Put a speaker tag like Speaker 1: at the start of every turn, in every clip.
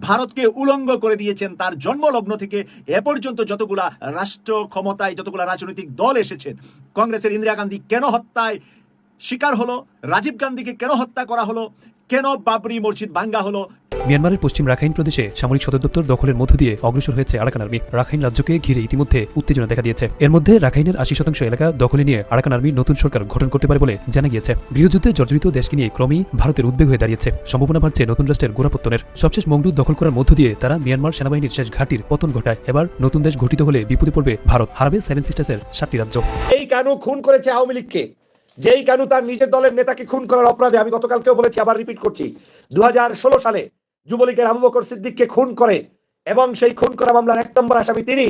Speaker 1: ভারতকে উলঙ্গ করে দিয়েছেন তার জন্মলগ্ন থেকে এ পর্যন্ত যতগুলা রাষ্ট্র ক্ষমতায় যতগুলা রাজনৈতিক দল এসেছেন, কংগ্রেসের ইন্দিরা গান্ধী কেন হত্যায় শিকার হলো, রাজীব গান্ধীকে কেন হত্যা করা হলো, কেন বাবরি মসজিদ ভাঙ্গা হলো
Speaker 2: মিয়ানমারের পশ্চিম রাখাইন প্রদেশে সামরিক সদর দপ্তর দখলের মধ্য দিয়ে অগ্রসর হয়েছে আরাকান আর্মি। রাখাইন রাজ্যকে ঘিরে ইতিমধ্যে উত্তেজনা দেখা দিয়েছে। এর মধ্যে রাখাইনের আশি শতাংশ এলাকা দখলে নিয়ে আরাকান আর্মি নতুন সরকার গঠন করতে পারে বলে জানা গিয়েছে। গৃহযুদ্ধে জর্জরিত দেশকে নিয়ে ক্রমেই ভারতের উদ্বেগ হয়ে দাঁড়িয়েছে। সম্ভাবনা বাড়ছে নতুন রাষ্ট্রের গোড়াপত্তনের। সবশেষ মংডু দখল করার মধ্য দিয়ে তারা মিয়ানমার সেনাবাহিনীর শেষ ঘাটির পতন ঘটায়। এবার নতুন দেশ গঠিত হলে বিপদে পড়বে ভারত। হারাবে সেভেন সিস্টার্সের সাতটি রাজ্য।
Speaker 3: এই কানু খুন করেছে আওয়ামী লীগকে। যেই কানু তার নিজের দলের নেতাকে খুন করার অপরাধে আমি গতকালকেও বলেছি, আবার রিপিট করছি। দু হাজার ষোলো সালে যুবলীগের আবু বকর সিদ্দিককে খুন করে এবং সেই খুন করা মামলার এক নম্বর আসামি তিনি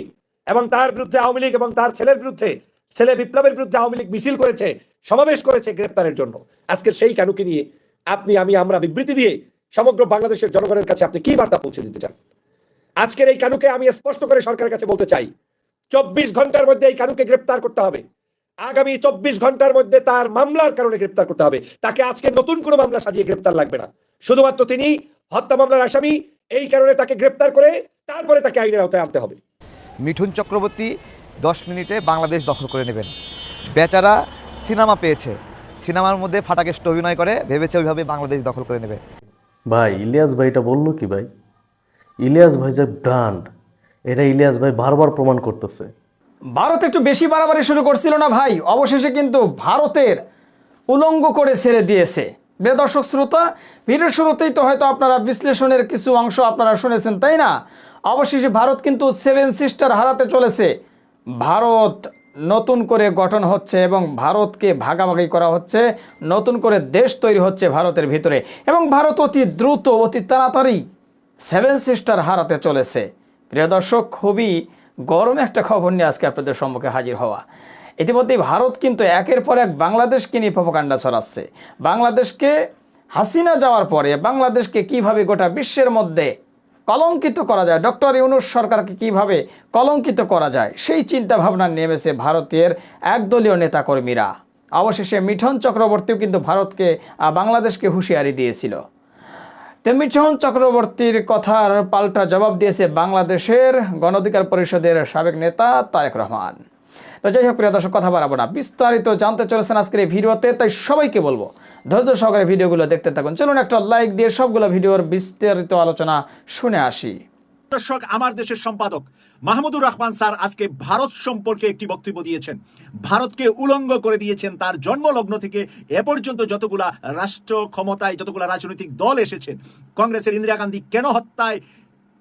Speaker 3: এবং তার বিরুদ্ধে আওয়ামী লীগ এবং তার ছেলের বিরুদ্ধে, ছেলে বিপ্লবের বিরুদ্ধে আওয়ামী লীগ মিছিল করেছে, সমাবেশ করেছে গ্রেপ্তারের জন্য। আজকের সেই কানুকে নিয়ে আপনি, আমি, আমরা বিবৃতি দিয়ে সমগ্র বাংলাদেশের জনগণের কাছে আপনি কি বার্তা পৌঁছে দিতে চান? আজকের এই কানুকে আমি স্পষ্ট করে সরকারের কাছে বলতে চাই, চব্বিশ ঘণ্টার মধ্যে এই কানুকে গ্রেপ্তার করতে হবে। আগামী চব্বিশ ঘণ্টার মধ্যে তার মামলার কারণে গ্রেপ্তার করতে হবে। তাকে আজকে নতুন কোনো মামলা সাজিয়ে গ্রেপ্তার লাগবে না। শুধুমাত্র তিনি হত্যা মামলার আসামি এই কারণে তাকে গ্রেপ্তার করে তারপরে তাকে আইনের আওতায় আনতে হবে।
Speaker 4: মিঠুন চক্রবর্তী দশ মিনিটে বাংলাদেশ দখল করে নেবেন। বেচারা সিনেমা পেয়েছে। সিনেমার মধ্যে ফাটাকেষ্ট অভিনয় করে ভেবেছে ওইভাবে বাংলাদেশ দখল করে নেবে।
Speaker 5: ভাই ইলিয়াস ভাই এটা বলল কি ভাই? ইলিয়াস ভাই যে ব্র্যান্ড এটা ইলিয়াস ভাই বারবার প্রমাণ করতেছে।
Speaker 6: ভারত একটু বেশি বাড়াবাড়ি শুরু করছিল না ভাই? অবশেষে কিন্তু ভারতের উলঙ্গ করে ছেড়ে দিয়েছে। প্রিয় দর্শক শ্রোতা, ভিডিওর শুরুতেই তো হয়তো আপনারা বিশ্লেষণের কিছু অংশ আপনারা শুনেছেন, তাই না? অবশেষে ভারত কিন্তু সেভেন সিস্টার হারাতে চলেছে। ভারত নতুন করে গঠন হচ্ছে এবং ভারতকে ভাগাভাগি করা হচ্ছে। নতুন করে দেশ তৈরি হচ্ছে ভারতের ভিতরে। এবং ভারত অতি দ্রুত, অতি তাড়াতাড়ি সেভেন সিস্টার হারাতে চলেছে। প্রিয় দর্শক, খুবই গরম একটা খবর নিয়ে আজকে আপনাদের সম্মুখে হাজির হওয়া। ইতিমধ্যেই ভারত কিন্তু একের পর এক বাংলাদেশকে নিয়ে প্রপাকাণ্ডা ছড়াচ্ছে। বাংলাদেশকে হাসিনা যাওয়ার পরে বাংলাদেশকে কীভাবে গোটা বিশ্বের মধ্যে কলঙ্কিত করা যায়, ডক্টর ইউনুস সরকারকে কীভাবে কলঙ্কিত করা যায়, সেই চিন্তা ভাবনা নেমেছে ভারতের একদলীয় নেতাকর্মীরা। অবশেষে মিঠন চক্রবর্তীও কিন্তু ভারতকে বাংলাদেশকে হুঁশিয়ারি দিয়েছিল। তো মিঠন চক্রবর্তীর কথার পাল্টা জবাব দিয়েছে বাংলাদেশের গণ অধিকার পরিষদের সাবেক নেতা তারেক রহমান। তো যাই হোক, প্রিয় দর্শক, কথা বাড়াবো না। বিস্তারিত জানতে চলেছেন আজকের এই ভিডিওতে, তাই সবাইকে বলব, ধৈর্য সহকারে ভিডিওগুলো দেখতে থাকুন। চলুন একটা লাইক দিয়ে সবগুলো ভিডিওর বিস্তারিত আলোচনা শুনে আসি।
Speaker 1: দর্শক, আমার দেশের সম্পাদক মাহমুদুর রহমান স্যার আজকে ভারত সম্পর্কে একটি বক্তব্য দিয়েছেন। ভারতকে উলঙ্গ করে দিয়েছেন তার জন্মলগ্ন থেকে এ পর্যন্ত যতগুলা রাষ্ট্র ক্ষমতায়, যতগুলা রাজনৈতিক দল এসেছেন। কংগ্রেসের ইন্দিরা গান্ধী কেন হত্যায়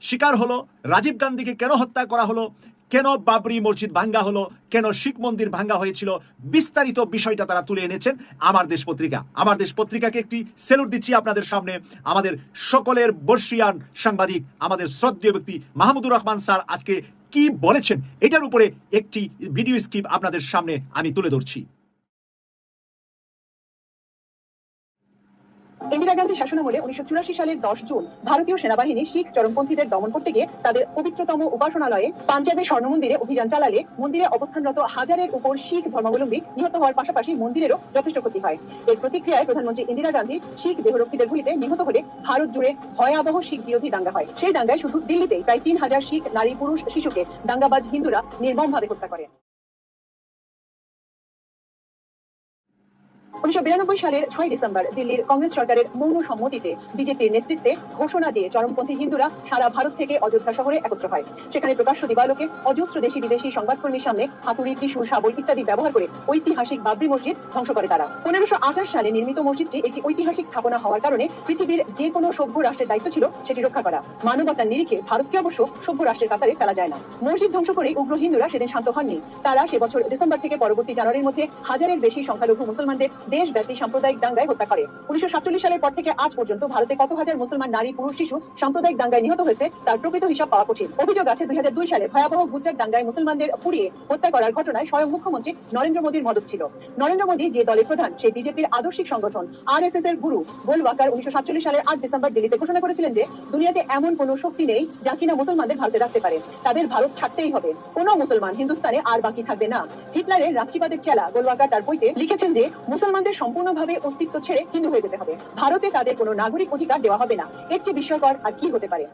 Speaker 1: শিকার হলো? রাজীব গান্ধীকে কেন হত্যা করা হলো? কেন বাবরি মসজিদ ভাঙ্গা হলো? কেন শিখ মন্দির ভাঙ্গা হয়েছিল? বিস্তারিত বিষয়টা তারা তুলে এনেছেন আমার দেশ পত্রিকা। আমার দেশ পত্রিকাকে একটি সেলুট দিচ্ছি আপনাদের সামনে। আমাদের সকলের বর্ষিয়ান সাংবাদিক, আমাদের শ্রদ্ধীয় ব্যক্তি মাহমুদুর রহমান স্যার আজকে কি বলেছেন? এটার উপরে একটি ভিডিও স্ক্রিপ্ট আপনাদের সামনে আমি তুলে ধরছি।
Speaker 7: ইন্দিরা গান্ধী শাসনামলে উনিশশো চুরাশি সালের দশ জুন ভারতীয় সেনাবাহিনী শিখ চরমপন্থীদের দমন করতে গিয়ে তাদের পবিত্রতম উপাসনালয়ে পাঞ্জাবের স্বর্ণ মন্দিরে অভিযান চালালে মন্দিরে অবস্থানরত হাজারের উপর শিখ ধর্মাবলম্বী নিহত হওয়ার পাশাপাশি মন্দিরেরও যথেষ্ট ক্ষতি হয়। এর প্রতিক্রিয়ায় প্রধানমন্ত্রী ইন্দিরা গান্ধী শিখ দেহরক্ষীদের গুলিতে নিহত হলে ভারত জুড়ে ভয়াবহ শিখ বিরোধী দাঙ্গা হয়। সেই দাঙ্গায় শুধু দিল্লিতে প্রায় তিন হাজার শিখ, নারী, পুরুষ, শিশুকে দাঙ্গাবাজ হিন্দুরা নির্মমভাবে হত্যা করে। উনিশশো বিরানব্বই সালের ছয় ডিসেম্বর দিল্লির কংগ্রেস সরকারের মৌন সম্মতিতে বিজেপির নেতৃত্বে ঘোষণা দিয়ে চরমপন্থী হিন্দুরা সারা ভারত থেকে অযোধ্যা শহরে একত্র হয়। সেখানে প্রকাশ্য দিবালোকে অজস্র দেশি বিদেশি সংবাদকর্মীর সামনে হাতুড়ি ত্রিশূল শাবল ইত্যাদি ব্যবহার করে ঐতিহাসিক বাবরি মসজিদ ধ্বংস করে তারা। পনেরোশো সালে নির্মিত মসজিদটি একটি ঐতিহাসিক স্থাপনা হওয়ার কারণে পৃথিবীর যে কোনো সভ্য রাষ্ট্রের দায়িত্ব ছিল সেটি রক্ষা করা। মানবতার নিরিখে ভারতকে অবশ্য সভ্য রাষ্ট্রের কাতারে ফেলা যায় না। মসজিদ ধ্বংস করে উগ্র হিন্দুরা সেদিন শান্ত হননি। তারা সে বছর ডিসেম্বর থেকে পরবর্তী জানুয়ারির মধ্যে হাজারের বেশি সংখ্যালঘু মুসলমানদের দেশব্যাপী সাম্প্রদায়িক দাঙ্গায় হত্যা করে। উনিশশো সাতচল্লিশ সালের পর থেকে আজ পর্যন্ত ভারতে কত হাজার মুসলমান নারী, পুরুষ, শিশু সাম্প্রদায়িক দাঙ্গায় নিহত হয়েছে, তার প্রকৃত হিসাব পাওয়া কঠিন। অভিযোগ আছে দুই সালে ভয়াবহ গুজরাট দাঙ্গায় মুসলমানদের পুড়িয়ে হত্যা করার ঘটনায় স্বয়ং মুখ্যমন্ত্রী নরেন্দ্র মোদীর মদত ছিল। নরেন্দ্র মোদী যে দলের প্রধান, সেই বিজেপির আদর্শিক সংগঠন আর এস এস এর গুরু গোলওয়াকার উনিশশো সাতচল্লিশ সালের আট ডিসেম্বর দিল্লিতে ঘোষণা করেছিলেন যে, দুনিয়াতে এমন কোনো শক্তি নেই যা কিনা মুসলমানদের ভারতে রাখতে পারে। তাদের ভারত ছাড়তেই হবে। কোনো মুসলমান হিন্দুস্তানে আর বাকি থাকবে না। হিটলারের রাত্রিবাদের চেলা গোলওয়াকার তার বইতে লিখেছেন যে মুসলমান মুসলমানদের সম্পূর্ণভাবে অস্তিত্ব ছেড়ে হিন্দু হয়ে যেতে হবে। ভারতে তাদের কোনো নাগরিক অধিকার দেওয়া হবে না। এর চেয়ে বিস্ময়কর আর কি হতে পারে?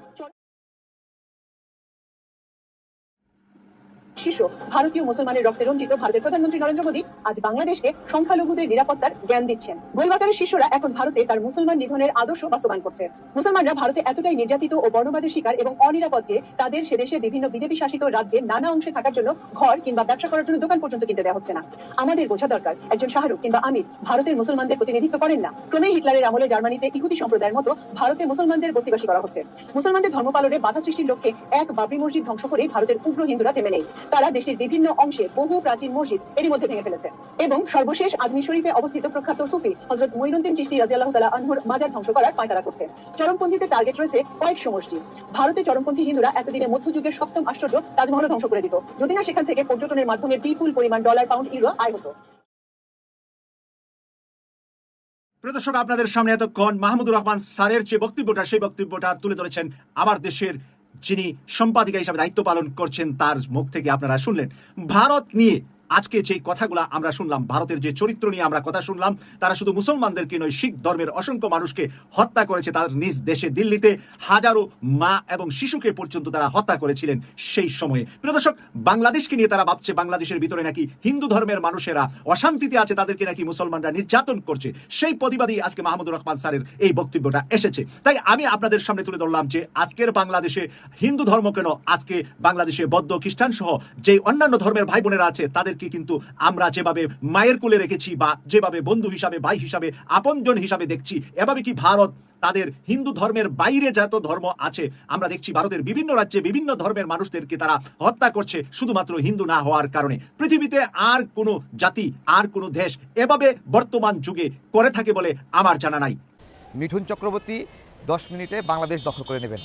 Speaker 7: শীর্ষ ভারতীয় মুসলমানের রক্তে রঞ্জিত ভারতের প্রধানমন্ত্রী নরেন্দ্র মোদী আজ বাংলাদেশকে সংখ্যালঘুদের নিরাপত্তার জ্ঞান দিচ্ছেন। গোলবাকারের শিষ্যরা এখন ভারতে তার মুসলমান নিধনের আদর্শ বাস্তবায়ন করছে। মুসলমানরা ভারতে এতটাই নির্যাতিত ও বর্ণবাদের শিকার এবং অনিরাপদ যে তাদের সে দেশে বিভিন্ন বিজেপি শাসিত রাজ্যে নানা অংশে থাকার জন্য ঘর কিংবা ব্যবসা করার জন্য দোকান পর্যন্ত কিনতে দেওয়া হচ্ছে না। আমাদের বোঝা দরকার, একজন শাহরুখ কিংবা আমির ভারতের মুসলমানদের প্রতিনিধিত্ব করেন না। ক্রমেই হিটলারের আমলে জার্মানিতে ইহুদি সম্প্রদায়ের মতো ভারতে মুসলমানদের বস্তিবাসী করা হচ্ছে। মুসলমানদের ধর্ম পালনে বাধা সৃষ্টির লক্ষ্যে এক বাবরি মসজিদ ধ্বংস করে ভারতের উগ্র হিন্দুরা থেমে নেই। তারা দেশের বিভিন্ন অংশে বহু প্রাচীন মসজিদ এরই মধ্যে ভেঙে ফেলেছে। এবং সর্বশেষ আজমি শরীফে অবস্থিত প্রখ্যাত সুফি হজরত মঈনুদ্দিন চিশতি রাজিয়াল্লাহ তালা আনহুর মাজার ধ্বংস করার পায়তারা করছে। চরমপন্থীদের টার্গেট রয়েছে কয়েকশো মসজিদ। ভারতে চরমপন্থী হিন্দুরা এতদিনে মধ্যযুগের সপ্তম আশ্চর্য তাজমহল ধ্বংস করে দিত। যদি না সেখান থেকে পর্যটনের মাধ্যমে বিপুল পরিমাণ ডলার পাউন্ড ইউরো আয় হতো।
Speaker 1: প্রিয় দর্শক, আপনাদের সামনে এতক্ষণ মাহমুদুর রহমান স্যারের যে বক্তব্যটা, সেই বক্তব্যটা তুলে ধরেছেন আমার দেশের যিনি সম্পাদিকা হিসাবে দায়িত্ব পালন করছেন তার মুখ থেকে আপনারা শুনলেন। ভারত নিয়ে আজকে যে কথাগুলো আমরা শুনলাম, ভারতের যে চরিত্র নিয়ে আমরা কথা শুনলাম, তারা শুধু মুসলমানদেরকে নয়, শিখ ধর্মের অসংখ্য মানুষকে হত্যা করেছে। তার নিজ দেশে দিল্লিতে হাজারো মা এবং শিশুকে পর্যন্ত তারা হত্যা করেছিলেন সেই সময়ে। প্রিয় দর্শক, বাংলাদেশকে নিয়ে তারা ভাবছে, বাংলাদেশের ভিতরে নাকি হিন্দু ধর্মের মানুষেরা অশান্তিতে আছে, তাদেরকে নাকি মুসলমানরা নির্যাতন করছে। সেই প্রতিবাদী আজকে মাহমুদুর রহমান স্যারের এই বক্তব্যটা এসেছে। তাই আমি আপনাদের সামনে তুলে ধরলাম যে, আজকের বাংলাদেশে হিন্দু ধর্ম কেন আজকে বাংলাদেশে বৌদ্ধ খ্রিস্টান সহ যে অন্যান্য ধর্মের ভাই বোনেরা আছে তাদেরকে কিন্তু আমরা যেভাবে মায়ের কোলে রেখেছি বা যেভাবে বন্ধু হিসাবে, ভাই হিসাবে, আপনজন হিসাবে দেখছি, এভাবে কি ভারত তাদের হিন্দু ধর্মের বাইরে যত ধর্ম আছে, আমরা দেখছি ভারতের বিভিন্ন রাজ্যে বিভিন্ন ধর্মের মানুষদেরকে তারা হত্যা করছে, শুধুমাত্র হিন্দু না হওয়ার কারণে। পৃথিবীতে আর কোনো জাতি, আর কোনো দেশ এভাবে বর্তমান যুগে করে থাকে বলে আমার জানা নাই।
Speaker 4: মিঠুন চক্রবর্তী, দশ মিনিটে বাংলাদেশ দখল করে নেবেন।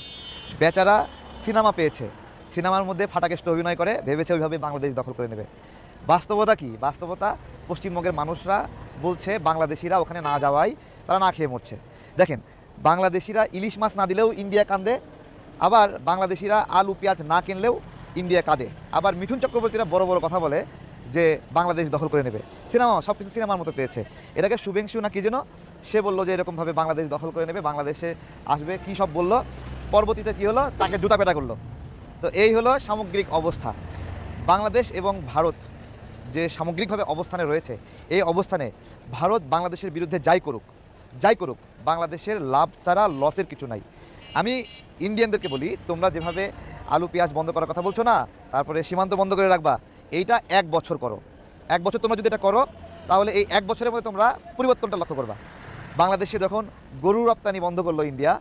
Speaker 4: বেচারা সিনেমা পেয়েছে। সিনেমার মধ্যে ফাটাকেষ্ট অভিনয় করে, ভেবেছে ওইভাবে বাংলাদেশ দখল করে নেবে। বাস্তবতা কি? বাস্তবতা, পশ্চিমবঙ্গের মানুষরা বলছে বাংলাদেশিরা ওখানে না যাওয়াই তারা না খেয়ে মরছে। দেখেন, বাংলাদেশিরা ইলিশ মাছ না দিলেও ইন্ডিয়া কান্দে আবার বাংলাদেশিরা আলু, পেঁয়াজ না কিনলেও ইন্ডিয়া কাঁদে। আবার মিঠুন চক্রবর্তীরা বড় বড় কথা বলে যে বাংলাদেশ দখল করে নেবে। সিনেমা সব কিছু সিনেমার মতো পেয়েছে। এটাকে শুভেংশু না কি যেন সে বলল যে এরকমভাবে বাংলাদেশ দখল করে নেবে, বাংলাদেশে আসবে, কি সব বলল? পরবর্তীতে কি হলো? তাকে জুতা পেটা করল। তো এই হলো সামগ্রিক অবস্থা। বাংলাদেশ এবং ভারত যে সামগ্রিকভাবে অবস্থানে রয়েছে, এই অবস্থানে ভারত বাংলাদেশের বিরুদ্ধে যাই করুক যাই করুক, বাংলাদেশের লাভ ছাড়া লসের কিছু নাই। আমি ইন্ডিয়ানদেরকে বলি, তোমরা যেভাবে আলু, পেঁয়াজ বন্ধ করার কথা বলছো না, তারপরে সীমান্ত বন্ধ করে রাখবা, এইটা এক বছর করো। এক বছর তোমরা যদি এটা করো, তাহলে এই এক বছরের মধ্যে তোমরা পরিবর্তনটা লক্ষ্য করবা। বাংলাদেশে যখন গরু রপ্তানি বন্ধ করল ইন্ডিয়া,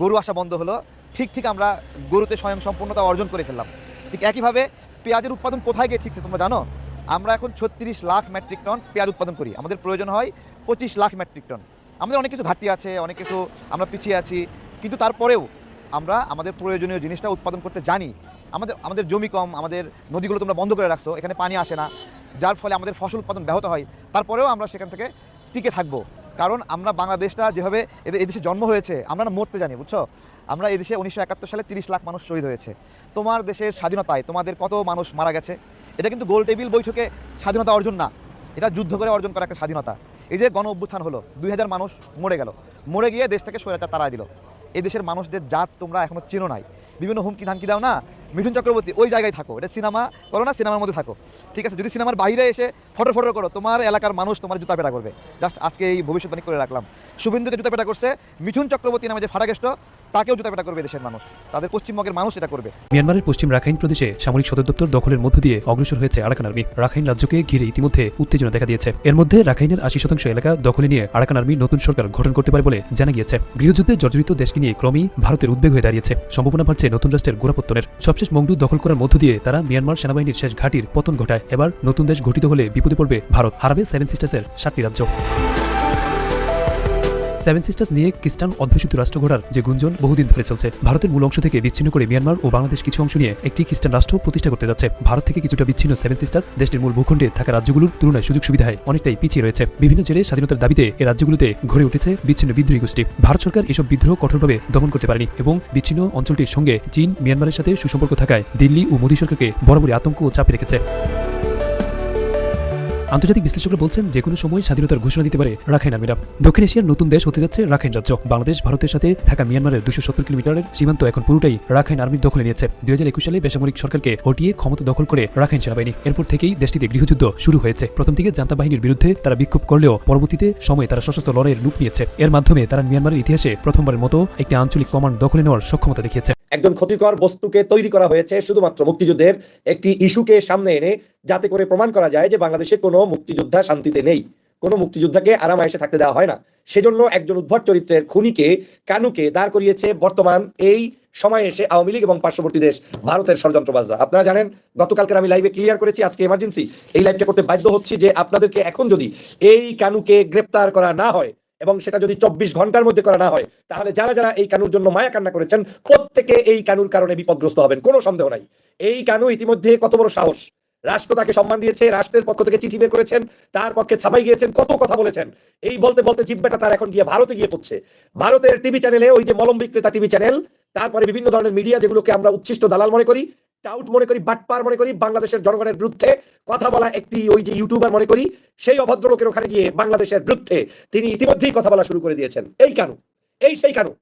Speaker 4: গরু আসা বন্ধ হলো, ঠিক ঠিক আমরা গরুতে স্বয়ং সম্পূর্ণতা অর্জন করে ফেললাম। ঠিক একইভাবে পেঁয়াজের উৎপাদন কোথায় গিয়ে ঠিকছে তোমরা জানো? আমরা এখন ছত্রিশ লাখ মেট্রিক টন পেঁয়াজ উৎপাদন করি। আমাদের প্রয়োজন হয় পঁচিশ লাখ মেট্রিক টন। আমাদের অনেক কিছু ঘাটতি আছে, অনেক কিছু আমরা পিছিয়ে আছি। কিন্তু তারপরেও আমরা আমাদের প্রয়োজনীয় জিনিসটা উৎপাদন করতে জানি। আমাদের আমাদের জমি কম, আমাদের নদীগুলো তোমরা বন্ধ করে রাখছো, এখানে পানি আসে না। যার ফলে আমাদের ফসল উৎপাদন ব্যাহত হয়। তারপরেও আমরা সেখান থেকে টিকে থাকব। কারণ আমরা বাংলাদেশটা যেভাবে এদের, এদেশে জন্ম হয়েছে, আমরা না মরতে জানি, বুঝছ? আমরা এদেশে উনিশশো একাত্তর সালে তিরিশ লাখ মানুষ শহীদ হয়েছে। তোমার দেশের স্বাধীনতায় তোমাদের কত মানুষ মারা গেছে? এটা কিন্তু গোল টেবিল বৈঠকে স্বাধীনতা অর্জন না। এটা যুদ্ধ করে অর্জন করা একটা স্বাধীনতা। এই যে গণ অভ্যুত্থান হলো, দুই হাজার মানুষ মরে গেল। মরে গিয়ে দেশটাকে স্বৈরাচার তাড়াই দিল। এই দেশের মানুষদের জাত তোমরা এখনও চেনো নাই। বিভিন্ন হুমকি ধামকি দাও না? মিঠুন চক্রবর্তী, ওই জায়গায় থাকো। এটা সিনেমা করো না, সিনেমার মধ্যে থাকো। ঠিক আছে, যদি সিনেমার বাইরে এসে ফটো ফটো করো, তোমার এলাকার মানুষ তোমার জুতা পেটা করবে। জাস্ট আজকে এই ভবিষ্যৎবাণী করে রাখলাম। শুভেন্দুকে জুতা পেটা করছে, মিঠুন চক্রবর্তী নামে যে ফাটাকেষ্ট তাকেও জুতা পেটা করবে দেশের মানুষ। তাদের পশ্চিমবঙ্গের মানুষ এটা করবে।
Speaker 2: মিয়ানমারের পশ্চিম রাখাইন প্রদেশে সামরিক সদর দপ্তর দখলের মধ্য দিয়ে অগ্রসর হয়েছে আরাকান আর্মি। রাখাইন রাজ্যকে ঘিরে ইতিমধ্যে উত্তেজনা দেখা দিয়েছে। এর মধ্যে রাখাইনের আশি শতাংশ এলাকা দখলে নিয়ে আরাকান আর্মি নতুন সরকার গঠন করতে পারে বলে জানা গিয়েছে। গৃহযুদ্ধে জর্জরিত দেশকে নিয়ে ক্রমেই ভারতের উদ্বেগ হয়ে দাঁড়িয়েছে। সম্ভাবনা বাড়ছে নতুন রাষ্ট্রের গোড়াপত্তনের। সবশেষ মংডু দখল করার মধ্য দিয়ে তারা মিয়ানমার সেনাবাহিনীর শেষ ঘাটির পতন ঘটায়। এবার নতুন দেশ গঠিত হলে বিপদে পড়বে ভারত। হারাবে সেভেন সিস্টার্সের সাতটি রাজ্য। সেভেন সিস্টার্স নিয়ে খ্রিস্টান অধ্যুষিত রাষ্ট্র গড়ার যে গুঞ্জন বহুদিন ধরে চলছে, ভারতের মূল অংশ থেকে বিচ্ছিন্ন করে মিয়ানমার ও বাংলাদেশ কিছু অংশ নিয়ে একটি খ্রিস্টান রাষ্ট্র প্রতিষ্ঠা করতে যাচ্ছে। ভারত থেকে কিছুটা বিচ্ছিন্ন সেভেন সিস্টার্স দেশটির মূল ভূখণ্ডে থাকা রাজ্যগুলোর তুলনায় সুযোগ সুবিধায় অনেকটাই পিছিয়ে রয়েছে। বিভিন্ন জেলে স্বাধীনতার দাবিতে এই রাজ্যগুলোতে গড়ে উঠেছে বিচ্ছিন্ন বিদ্রোহী গোষ্ঠী। ভারত সরকার এসব বিদ্রোহ কঠোরভাবে দমন করতে পারেনি এবং বিচ্ছিন্ন অঞ্চলটির সঙ্গে চীন, মিয়ানমারের সাথে সুসম্পর্ক থাকায় দিল্লি ও মোদী সরকারকে বরাবরই আতঙ্ক ও চাপে রেখেছে। আন্তর্জাতিক বিশ্লেষকরা বলছেন, যে কোনো সময় স্বাধীনতার ঘোষণা দিতে পারে রাখাইন আর্মিরা। দক্ষিণ এশিয়ার নতুন দেশ হতে যাচ্ছে রাখাইন রাজ্য। বাংলাদেশ, ভারতের সাথে থাকা মিয়ানমারের দুশো সত্তর কিলোমিটারের সীমান্ত এখন পুরোটাই রাখাইন আর্মির দখলে নিয়েছে। দুই হাজার একুশ সালে বেসামরিক সরকারকে হটিয়ে ক্ষমতা দখল করে রাখাইন সেনাবাহিনী। এরপর থেকেই দেশটিতে গৃহযুদ্ধ শুরু হয়েছে। প্রথম দিকে জান্তা বাহিনীর বিরুদ্ধে তারা বিক্ষোভ করলেও পরবর্তীতে সময়ে তারা সশস্ত্র লড়াইয়ের রূপ নিয়েছে। এর মাধ্যমে তারা মিয়ানমারের ইতিহাসে প্রথমবারের মতো একটি আঞ্চলিক কমান্ড দখলে নেওয়ার সক্ষমতা দেখিয়েছে।
Speaker 3: একজন ক্ষতিকর বস্তুকে তৈরি করা হয়েছে শুধুমাত্র মুক্তিযুদ্ধের একটি ইস্যুকে সামনে এনে, যাতে করে প্রমাণ করা যায় যে বাংলাদেশে কোনো মুক্তিযোদ্ধা শান্তিতে নেই। কোনো মুক্তিযোদ্ধাকে আরাম আরামায়েশে থাকতে দেওয়া হয় না। সেজন্য একজন উদ্ভট চরিত্রের খুনিকে কানুকে দাঁড় করিয়েছে বর্তমান এই সময়ে এসে আওয়ামী লীগ এবং পার্শ্ববর্তী দেশ ভারতের ষড়যন্ত্রবাজরা। আপনারা জানেন গতকালকে আমি লাইভে ক্লিয়ার করেছি, আজকে এমার্জেন্সি এই লাইভটা করতে বাধ্য হচ্ছি যে আপনাদেরকে এখন যদি এই কানুকে গ্রেপ্তার করা না হয় এবং সেটা যদি চব্বিশ ঘণ্টার মধ্যে করা না হয়, তাহলে যারা যারা এই কানুর জন্য মায়া কান্না করেছেন, প্রত্যেকে এই কানুর কারণে বিপদগ্রস্ত হবেন, কোনো সন্দেহ নাই। এই কানু ইতিমধ্যে কত বড় সাহস। রাষ্ট্র তাকে সম্মান দিয়েছে, রাষ্ট্রের পক্ষ থেকে চিঠি বের করেছেন, তার পক্ষে ছাপাই গিয়েছেন, কত কথা বলেছেন। এই বলতে বলতে জিব্বাটা তার এখন গিয়ে ভারতে গিয়ে পড়ছে। ভারতের টিভি চ্যানেলে, ওই যে মলম বিক্রেতা টিভি চ্যানেল, তারপরে বিভিন্ন ধরনের মিডিয়া যেগুলোকে আমরা উচ্ছিষ্ট দালাল মনে করি টাউট মনে করি বাটপার মনে করি, বাংলাদেশের জনগণের বিরুদ্ধে কথা বলা একটি ওই যে ইউটিউবার মনে করি, সেই অভদ্র লোকের ওখানে গিয়ে বাংলাদেশের বিরুদ্ধে তিনি ইতিমধ্যেই কথা বলা শুরু করে দিয়েছেন। এই কানু, এই সেই কানু,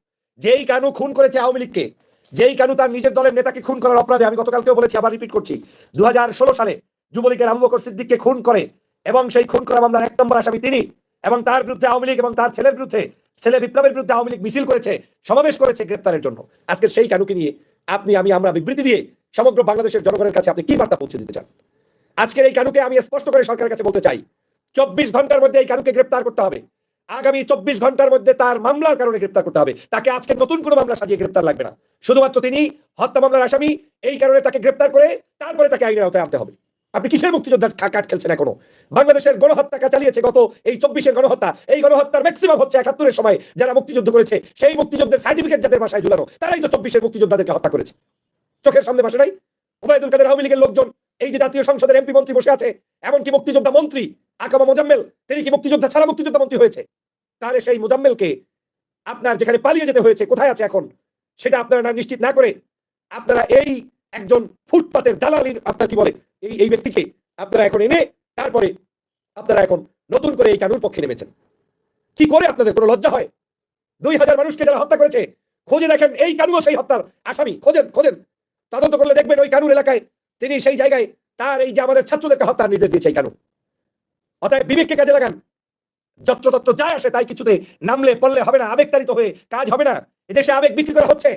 Speaker 3: যেই কানু খুন করেছে আওয়ামী লীগকে, যেই কানু তার নিজের দলের নেতাকে খুন করার অপরাধে, আমি গতকালকেও বলেছি, আবার রিপিট করছি, দুহাজার ষোলো সালে যুবলীগের আবু সিদ্দিককে খুন করে এবং সেই খুন করা মামলার এক নম্বর আসামি তিনি এবং তার বিরুদ্ধে আওয়ামী লীগ এবং তার ছেলের বিরুদ্ধে, ছেলে বিপ্লবের বিরুদ্ধে আওয়ামী লীগ মিছিল করেছে, সমাবেশ করেছে গ্রেপ্তারের জন্য। আজকের সেই কানুকে নিয়ে আপনি, আমি, আমরা বিবৃতি দিয়ে সমগ্র বাংলাদেশের জনগণের কাছে আপনি কি বার্তা পৌঁছে দিতে চান? আজকের এই কানুকে আমি স্পষ্ট করে সরকারের কাছে বলতে চাই, চব্বিশ ঘণ্টার মধ্যে এই কানুকে গ্রেপ্তার করতে হবে। আগামী চব্বিশ ঘণ্টার মধ্যে তার মামলার কারণে গ্রেপ্তার করতে হবে। তাকে আজকে নতুন কোনো মামলা সাজিয়ে গ্রেপ্তার লাগবে না। শুধুমাত্র তিনি হত্যা মামলার আসামি, এই কারণে তাকে গ্রেপ্তার করে তারপরে তাকে আইনের আওতায় আনতে হবে। আপনি কিসের মুক্তিযোদ্ধার কাট খেলছেন এখনও? বাংলাদেশের গণহত্যা চালিয়েছে গত এই চব্বিশের গণহত্যা। এই গণহত্যার ম্যাক্সিমাম হচ্ছে একাত্তরের সময় যারা মুক্তিযুদ্ধ করেছে, সেই মুক্তিযুদ্ধের সার্টিফিকেট যাদের বাসায় ঝুলানো, তারাই তো চব্বিশের মুক্তিযোদ্ধাদেরকে হত্যা করেছে। চোখের সামনে বাসা নাই? ওবায়দুল কাদের আওয়ামী লীগের লোকজন, এই যে জাতীয় সংসদের এমপি মন্ত্রী বসে আছে, এমনকি মুক্তিযোদ্ধা মন্ত্রী আকামা মোজাম্মেল, তিনি কি মুক্তিযোদ্ধা ছাড়া মুক্তিযোদ্ধা মন্ত্রী হয়েছে? তাহলে সেই মোজাম্মেলকে আপনার যেখানে পালিয়ে যেতে হয়েছে, কোথায় আছে এখন? সেটা আপনারা নিশ্চিত না করে আপনারা এই একজন ফুটপাতের দালালির, আপনার কি বলে, এই এই ব্যক্তিকে আপনারা এখন এনে তারপরে আপনারা এখন নতুন করে এই কানুর পক্ষে নেমেছেন। কি করে আপনাদের কোনো লজ্জা হয়? দুই হাজার মানুষকে যারা হত্যা করেছে, খোঁজে দেখেন এই কানুও সেই হত্যার আসামি। খোঁজেন খোঁজেন। তদন্ত করলে দেখবেন ওই কানুর এলাকায় তিনি সেই জায়গায় তার এই যে আমাদের ছাত্রদেরকে হত্যার নির্দেশ দিয়েছে এই কানু অতএব বিবেককে কাজে লাগান। যত্রতত্র যায় আসে তাই কিছুতে নামলে পড়লে হবে না, আবেগতাড়িত হয়ে কাজ হবে না। এদেশে আবেগ বিক্রি করা হচ্ছে।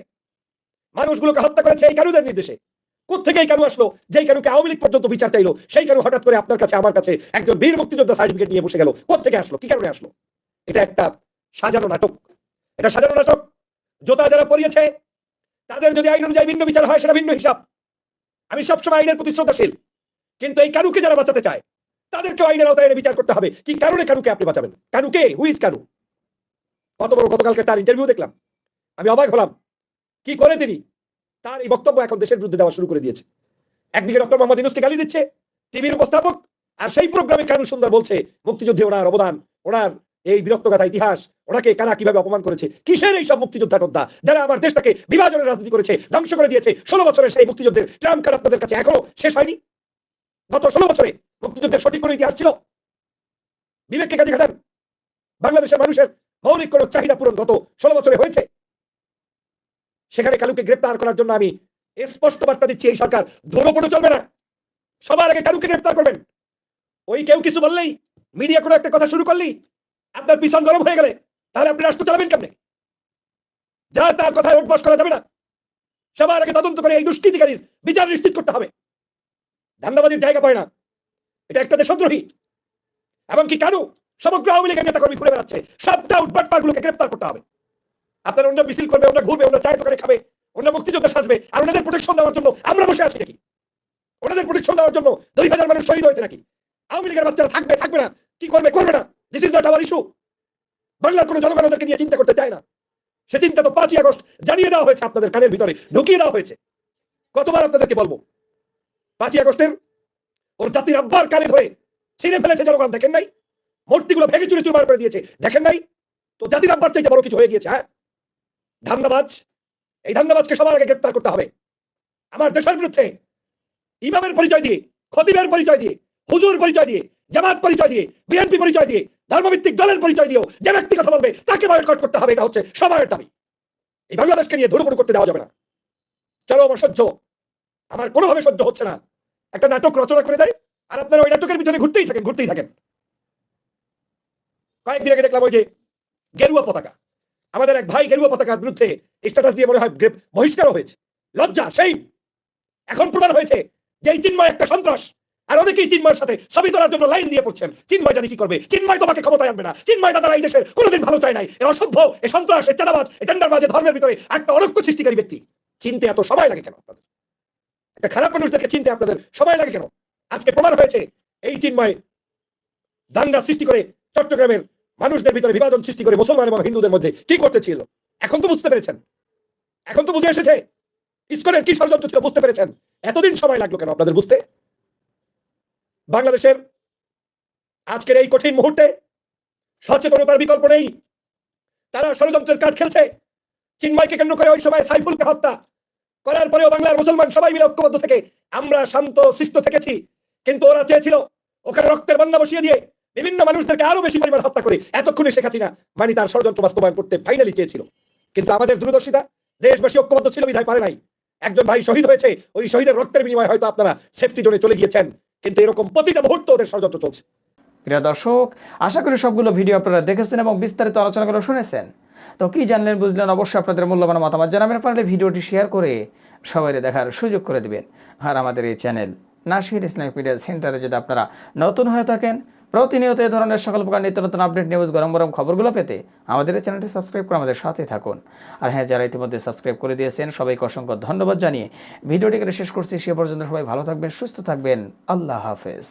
Speaker 3: মানুষগুলোকে হত্যা করেছে এই কানুদের নির্দেশে। কোথেকে এই কানু আসলো? যেই কানুকে আওয়ামী লীগ পর্যন্ত বিচার চাইলো, সেই কানু হঠাৎ করে আপনার কাছে, আমার কাছে একজন বীর মুক্তিযোদ্ধা সার্টিফিকেট নিয়ে বসে গেল। কোথেকে আসলো? কি কারণে আসলো? এটা একটা সাজানো নাটক। এটা সাজানো নাটক। জোতা যারা পরিয়েছে তাদের যদি আইন অনুযায়ী ভিন্ন বিচার হয়, সেটা ভিন্ন হিসাব। আমি সবসময় আইনের প্রতি শ্রদ্ধাশীল। কিন্তু এই কানুকে যারা বাঁচাতে চায় তাদেরকে আইনের আওতায় এনে বিচার করতে হবে। কি কারণে কানুকে আপনি বাঁচাবেন? কানুকে হুইজ কানু? কত বড় গতকালকে তার ইন্টারভিউ দেখলাম। আমি অবাক হলাম। কি করে তিনি? তার এই বক্তব্য এখন দেশের বিরুদ্ধে দেওয়া শুরু করে দিয়েছে। একদিকে ডক্টর মোহাম্মদ ইউনুসকে গালি দিচ্ছে, টিভির উপস্থাপক, আর সেই প্রোগ্রামে কানু সুন্দর বলছে, মুক্তিযুদ্ধে ওনার অবদান, ওনার এই বিরক্তগাথা ইতিহাস, ওনাকে কারা কীভাবে অপমান করেছে? কিসের এই সব মুক্তিযোদ্ধা টোদ্ধা যারা আমার দেশটাকে বিভাজনের রাজনীতি করেছে, ধ্বংস করে দিয়েছে, ষোলো বছরের সেই মুক্তিযুদ্ধের ট্রাম্প কার্ড আপনাদের কাছে এখনও শেষ হয়নি? গত ষোলো বছরে মুক্তিযুদ্ধের সঠিক কোনো ইতিহাস ছিল? বিবেককে কাজে খাটান বাংলাদেশের মানুষের মৌলিক কোনো চাহিদা পূরণ গত ষোলো বছরে হয়েছে? সেখানে কালুকে গ্রেপ্তার করার জন্য আমি স্পষ্ট বার্তা দিচ্ছি, এই সরকার ধর্মপটে চলবে না। সবার আগে কালুকে গ্রেপ্তার করবেন। ওই কেউ কিছু বললেই, মিডিয়া কোনো একটা কথা শুরু করলেই আপনার পিছন গরম হয়ে গেলে, তাহলে আপনি রাষ্ট্র চালাবেন কেমনে? যা তার কথায় উঠবাস করা যাবে না। সবার আগে তদন্ত করে এই দুষ্কৃতিকারীর বিচার নিশ্চিত করতে হবে। ধান্দাবাজির জায়গা পায় না। এটা একটা দেশদ্রোহী। এমনকি কেন, সমগ্র আওয়ামী লীগের নেতা কর্মী ঘুরে বেড়াচ্ছে। সবটা উৎপাট গুলোকে গ্রেপ্তার করতে হবে। আপনার অন্য মিছিল করবে, অন্য ঘুরবে, অন্য চায়ের দোকানে খাবে, অন্য মুক্তিযোদ্ধা সাজবে, আর ওনাদের প্রোটেকশন দেওয়ার জন্য আমরা বসে আছি নাকি? ওনাদের প্রোটেকশন দেওয়ার জন্য দুই হাজার মানুষ শহীদ হয়েছে নাকি? আওয়ামী লীগের বাচ্চারা থাকবে থাকবে না। কি করবে করবে না। This is not our issue বাংলার কোনো জনগণ ওদেরকে নিয়ে চিন্তা করতে চায় না। সে চিন্তা তো পাঁচই আগস্ট জানিয়ে দেওয়া হয়েছে আপনাদের কানের ভিতরে, ঢুকিয়ে দেওয়া হয়েছে। কতবার আপনাদেরকে বলব, পাঁচই আগস্টের ওর জাতির আব্বার কানে ধরে ছিঁড়ে ফেলেছে জনগণ, দেখেন নাই? মূর্তিগুলো ভেঙে চুরি চুরমার করে দিয়েছে, দেখেন নাই? তো জাতির আব্বার চাইতে বড় কিছু হয়ে গিয়েছে হ্যাঁ? ধান্দাবাজ, এই ধান্দাবাজকে সবার আগে গ্রেপ্তার করতে হবে। আমার দেশের বিরুদ্ধে, ইমামের পরিচয় দিয়ে, খতিবের পরিচয় দিয়ে, হুজুর পরিচয় দিয়ে, জামাত পরিচয় দিয়ে, বিএনপি পরিচয় দিয়ে ধর্মভিত্তিক দলের পরিচয় দিয়েও যে ব্যক্তি কথা বলবে, তাকে বয়কট করতে হবে, এটা হচ্ছে সময়ের দাবি। এই বাংলাদেশকে নিয়ে ধুরুপুরু করতে দেওয়া যাবে না। চলো, আমার সহ্য। আমার কোনোভাবে সহ্য হচ্ছে না। একটা নাটক রচনা করে দেয়, আর আপনারা ওই নাটকের পিছনে ঘুরতেই থাকেন ঘুরতেই থাকেন। কয়েকদিন আগে দেখলাম ওই যে গেরুয়া পতাকা। আমাদের এক ভাই গেরুয়া পতাকার বিরুদ্ধে স্ট্যাটাস দিয়ে মনে হয় বহিষ্কারও হয়েছে। লজ্জা সেই এখন প্রমাণ হয়েছে যে এই চিন্ময় একটা সন্ত্রাস। আর অনেকেই চিন্ময়ের সাথে ছবি তোলার জন্য লাইন দিয়ে পড়ছেন। চিন্ময় জানি কি করবে? চিন্ময় তোমাকে ক্ষমতায় আনবে না। চিন্ময় দাদারা এই দেশের কোনোদিন ভালো চায় নাই। এ অসভ্য, এ সন্ত্রাস, এ চাঁদাবাজ, এ টেন্ডারবাজে ধর্মের ভিতরে একটা অনৈক্য সৃষ্টিকারী ব্যক্তি। চিনতে এত সময় লাগে কেন আপনাদের? একটা খারাপ মানুষদেরকে চিনতে আপনাদের সময় লাগে কেন? আজকে প্রমাণ হয়েছে, এই চিন্ময় দাঙ্গা সৃষ্টি করে চট্টগ্রামের মানুষদের ভিতরে বিভাজন সৃষ্টি করে মুসলমান এবং হিন্দুদের মধ্যে কি করতে ছিল এখন তো বুঝতে পেরেছেন। এখন তো বুঝে এসেছে। ইসকনের কি ষড়যন্ত্র ছিল বুঝতে পেরেছেন। এতদিন সময় লাগল কেন আপনাদের বুঝতে? বাংলাদেশের আজকের এই কঠিন মুহূর্তে সচেতনতার বিকল্প নেই। তারা ষড়যন্ত্রের কাঠ খেলছে। চিন্ময়কে কেন্দ্র করে ওই সময় সাইফুলকে হত্যা করার পরেও বাংলার মুসলমান সবাই মিলে ঐক্যবদ্ধ থেকে আমরা শান্ত সৃষ্ট থেকেছি। কিন্তু ওরা চেয়েছিল ওখানে রক্তের বন্যা বসিয়ে দিয়ে বিভিন্ন মানুষদেরকে আরও বেশি পরিমাণ হত্যা করে। এতক্ষণে শেখ হাসিনা মানে তার ষড়যন্ত্র বাস্তবায়ন করতে ফাইনালি চেয়েছিল। কিন্তু আমাদের দূরদর্শিতা, দেশবাসী ঐক্যবদ্ধ ছিল, বিধায় পারে নাই। একজন ভাই শহীদ হয়েছে, ওই শহীদের রক্তের বিনিময়ে হয়তো আপনারা সেফটি জোনে চলে গিয়েছেন। কিন্তু এরকম প্রতিটা মুহূর্ত ওদের ষড়যন্ত্র চলছে।
Speaker 6: প্রিয় দর্শক, আশা করি সবগুলো ভিডিও আপনারা দেখেছেন এবং বিস্তারিত আলোচনা আলোচনাগুলো শুনেছেন। তো কি জানলেন, বুঝলেন, অবশ্যই আপনাদের মূল্যবান মতামত জানাবেন। পারলে ভিডিওটি শেয়ার করে সবাই দেখার সুযোগ করে দেবেন। আর আমাদের এই চ্যানেল নাসির ইসলামিক মিডিয়া সেন্টারে যদি আপনারা নতুন হয়ে থাকেন প্রতিনিয়ত এই ধরনের সকল প্রকার নিত্য নতুন আপডেট নিউজ গরম গরম খবরগুলো পেতে আমাদের এই চ্যানেলটি সাবস্ক্রাইব করে আমাদের সাথে থাকুন। আর হ্যাঁ যারা ইতিমধ্যে সাবস্ক্রাইব করে দিয়েছেন, সবাইকে অসংখ্য ধন্যবাদ জানিয়ে ভিডিওটিকে শেষ করছি। সে পর্যন্ত সবাই ভালো থাকবেন, সুস্থ থাকবেন। আল্লাহ হাফেজ।